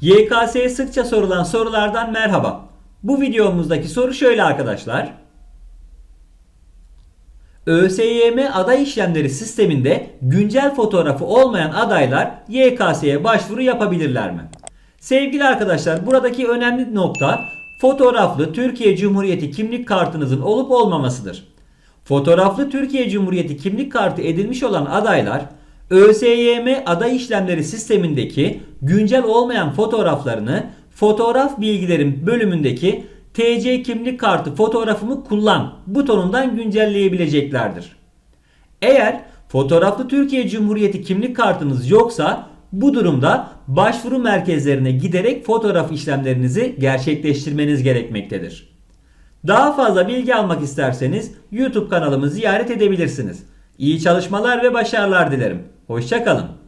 YKS'ye sıkça sorulan sorulardan merhaba. Bu videomuzdaki soru şöyle arkadaşlar. ÖSYM aday işlemleri sisteminde güncel fotoğrafı olmayan adaylar YKS'ye başvuru yapabilirler mi? Sevgili arkadaşlar buradaki önemli nokta fotoğraflı Türkiye Cumhuriyeti kimlik kartınızın olup olmamasıdır. Fotoğraflı Türkiye Cumhuriyeti kimlik kartı edilmiş olan adaylar ÖSYM aday işlemleri sistemindeki güncel olmayan fotoğraflarını fotoğraf bilgilerim bölümündeki TC kimlik kartı fotoğrafımı kullan butonundan güncelleyebileceklerdir. Eğer fotoğraflı Türkiye Cumhuriyeti kimlik kartınız yoksa bu durumda başvuru merkezlerine giderek fotoğraf işlemlerinizi gerçekleştirmeniz gerekmektedir. Daha fazla bilgi almak isterseniz YouTube kanalımı ziyaret edebilirsiniz. İyi çalışmalar ve başarılar dilerim. Hoşçakalın.